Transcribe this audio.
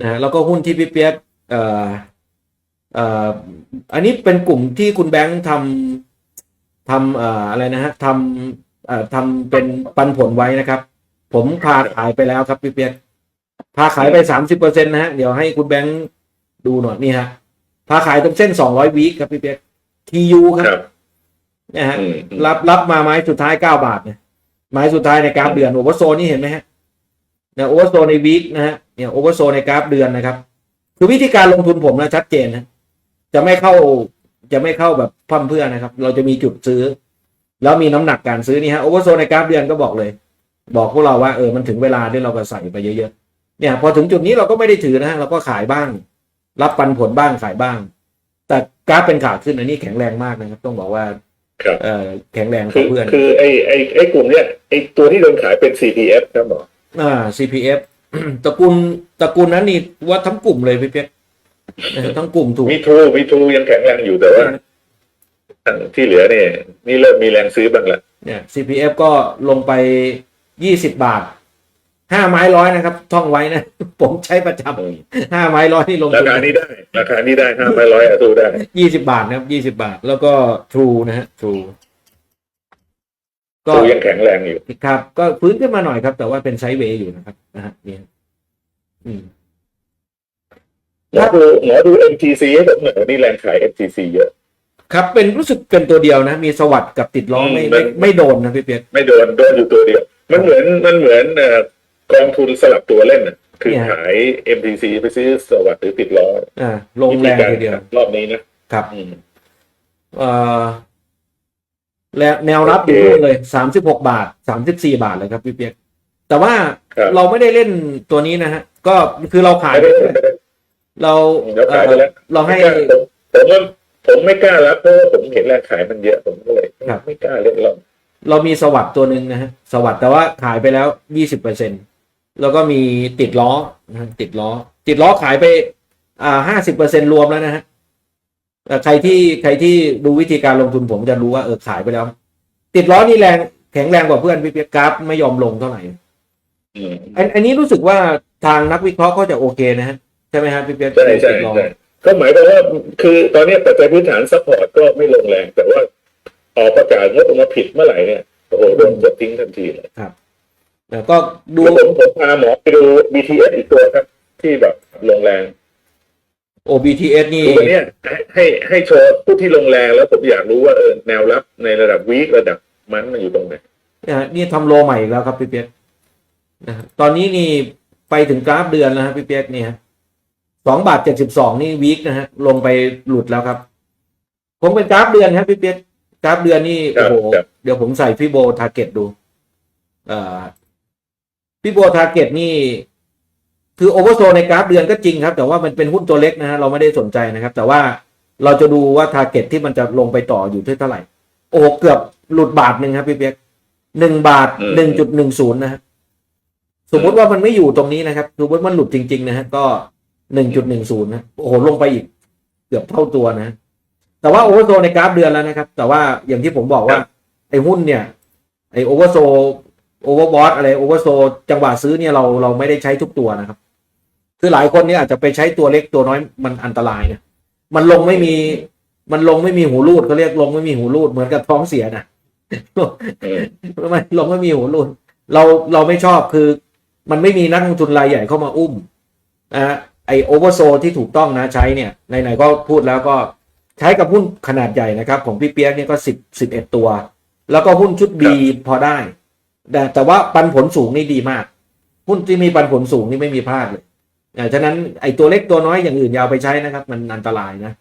นะฮะแล้วก็หุ้นที่พี่เปียกเอ่อเอ่ออันนี้เป็นกลุ่มที่คุณแบงค์ทำทำเอ่ออะไรนะฮะทำเอ่อทำเป็นปันผลไว้นะครับ ผมพาขายไปแล้วครับพี่เปียกพาขายไปสามสิบเปอร์เซ็นต์นะฮะเดี๋ยวให้คุณแบงค์ดูหน่อยนี่ฮะพาขายตรงเส้นสองร้อยวีคครับพี่เปียกทียูครับครับนะฮะอืมรับรับมาไม้สุดท้ายเก้าบาทเนี่ยไม้สุดท้ายในกราฟเดือนโอเวอร์โซนนี่เห็นไหมฮะเนี่ยโอเวอร์โซนในวีคนะฮะเนี่ยโอเวอร์โซนในกราฟเดือนนะครับ คือวิธีการลงทุนผมนะชัดเจนนะจะไม่เข้าจะไม่เข้าแบบพร่ำเพรื่อนะครับ เราจะมีจุดซื้อ แล้วมีน้ำหนักการซื้อนี่ฮะโอเวอร์โซนในกราฟเดือนก็บอกเลย บอกพวกเราว่าเออมันถึงเวลาที่เราก็ใส่ไปเยอะๆเนี่ย พอถึงจุดนี้เราก็ไม่ได้ถือนะฮะเราก็ขายบ้าง รับปันผลบ้างขายบ้าง แต่กราฟเป็นขาขึ้นอันนี้แข็งแรงมากนะครับต้องบอกว่าครับเออแข็งแรงกคืว่าอเพื่อนคือไอ้ไอ้ไอ้กลุ่มเนี้ยไอ้ตัวที่โดนขายเป็น CPF ครับหมอ อ่า CPF ตระกูลตระกูลนั้นนี่ว่าทั้งกลุ่มเลยพี่เปี๊ยกเออทั้งกลุ่มถูกมีทูมีทูยังแข็งแรงอยู่แต่ว่าที่เหลือเนี่ยนี่เริ่มมีแรงซื้อบ้างละเนี่ย CPF ก็ลงไปยี่สิบบาทห้าไม้ร้อยนะครับ ท่องไว้นะ ผมใช้ประจำห้าไม้ร้อยที่ลงราทุนคานี้ได้ ราคานี้ได้ห้าร้อยร้อยอะทูได้ยี่สิบาทนะครับยี่สิบาท แล้วก็ True นะฮะ True ก็ทูยังแข็งแรงอยู่ครับ ก็ฟื้นขึ้นมาหน่อยครับ แต่ว่าเป็นไซด์เวย์อยู่นะครับนะฮะเนี่ยอืมหมอดูหมอดู MTC ให้ผมหน่อยนี่แรงขาย MTC เยอะครับ เป็นรู้สึกเป็นตัวเดียวนะ มีสวัสด์กับติดล้อไม่อืมไม่ไม่โดนนะพี่เปียกไม่โดนโดนอยู่ตัวเดียว มันเหมือนมันเหมือนเอ่อกองทุนสลับตัวเล่นน่ะคือเนี่ยขาย MTC ไปซื้อสวัสดิ์หรือติดล้ออ่าลงแรงทีเดียวรอบนี้นะครับอืมเอ่อ และแนวรับอยู่โอเคนู่นเลยสามสิบหกบาทสามสิบสี่บาทเลยครับพี่เปียก แต่ว่าครับเราไม่ได้เล่นตัวนี้นะฮะ ก็คือเราขายไม่ไปได้ไม่ได้เราเดี๋ยวขายไปแล้วเอ่อเราให้ผมผมว่าผมไม่กล้ารับเพราะว่าผมเห็นแรงขายมันเยอะผมก็เลยครับไม่กล้าเล่นหรอกเรามีสวัสด์ตัวหนึ่งนะฮะสวัสด์แต่ว่าขายไปแล้วยี่สิบเปอร์เซ็นแล้วก็มีติดล้อนะฮะติดล้อ ติดล้อขายไปอ่าห้าสิบเปอร์เซ็นรวมแล้วนะฮะเอ่อ ใครที่ใครที่ดูวิธีการลงทุนผมจะรู้ว่าเออขายไปแล้ว ติดล้อนี่แรงแข็งแรงกว่าเพื่อนพี่เปียกกราฟไม่ยอมลงเท่าไหร่อืมอันอันนี้รู้สึกว่าทางนักวิเคราะห์ก็จะโอเคนะฮะใช่ไหมฮะพี่เปียกใช่ใช่ติดล้อใช่ก็หมายความว่าคือตอนนี้ปัจจัยพื้นฐานซัพพอร์ตก็ไม่ลงแรง แต่ว่าออกประกาศงบออกมาผิดเมื่อไหร่เนี่ยโอ้โหโดนกดทิ้งทันทีเลยแล้วก็ดูแล้วผมผมพาหมอไปดู BTS อีกตัวครับ ที่แบบลงแรง OBTS นี่คือวันเนี้ยให้ให้ให้โชว์ผู้ที่ลงแรงแล้วผมอยากรู้ว่าเออแนวรับในระดับวีคระดับมันมันอยู่ตรงไหนนะฮะนี่ทำโลใหม่อีกแล้วครับพี่เปียกนะฮะตอนนี้นี่ไปถึงกราฟเดือนแล้วฮะพี่เปียกนี่ฮะสองบาทเจ็ดสิบสองนี่วีคนะฮะลงไปหลุดแล้วครับผมเป็นกราฟเดือนครับพี่เปียกกราฟเดือนนี่ครัโอ้บโหครับเดี๋ยวผมใส่พี่โบทาร์เก็ตดู เอ่อพี่โบทาร์เก็ตนี่ คือโอเวอร์โซในกราฟเดือนก็จริงครับ แต่ว่ามันเป็นหุ้นตัวเล็กนะฮะเราไม่ได้สนใจนะครับ แต่ว่าเราจะดูว่าทาร์เก็ตที่มันจะลงไปต่ออยู่ที่เท่าไหร่ โอ้โหเกือบหลุดบาทหนึ่งครับพี่เปียกหนึ่งบาทอืมหนึ่งจุดหนึ่งศูนย์นะฮะสมมติว่ามันไม่อยู่ตรงนี้นะครับสมมติมันหลุดจริง ๆ นะฮะก็หนึ่งจุดหนึ่งศูนย์นะโอ้โหลงไปอีก เกือบเท่าตัวนะ แต่ว่าโอเวอร์โซในกราฟเดือนแล้วนะครับ แต่ว่าอย่างที่ผมบอกว่าไอ้หุ้นเนี่ยไอ้โอเวอร์โซโอเวอร์บอทอะไรโอเวอร์โซจังหวะซื้อเนี่ยเราเราไม่ได้ใช้ทุกตัวนะครับ คือหลายคนเนี่ยอาจจะไปใช้ตัวเล็กตัวน้อยมันอันตรายนะมันลงไม่มีมันลงไม่มีหูรูดเขาเรียกลงไม่มีหูรูดเหมือนกับท้องเสียนะอืมมันลงไม่มีหูรูดเราเราไม่ชอบคือ มันไม่มีนักลงทุนรายใหญ่เข้ามาอุ้มนะฮะไอโอเวอร์โซที่ถูกต้องนะใช้เนี่ยไหนๆก็พูดแล้วก็ใช้กับหุ้นขนาดใหญ่นะครับ ของพี่เปียกเนี่ยก็สิบสิบเอ็ดตัว แล้วก็หุ้นชุด B พอได้แต่แต่ว่าปันผลสูงนี่ดีมาก หุ้นที่มีปันผลสูงนี่ไม่มีพลาดเลยอ่า ฉะนั้นไอ้ตัวเล็กตัวน้อยอย่างอื่นยาวไปใช้นะครับ มันอันตรายนะ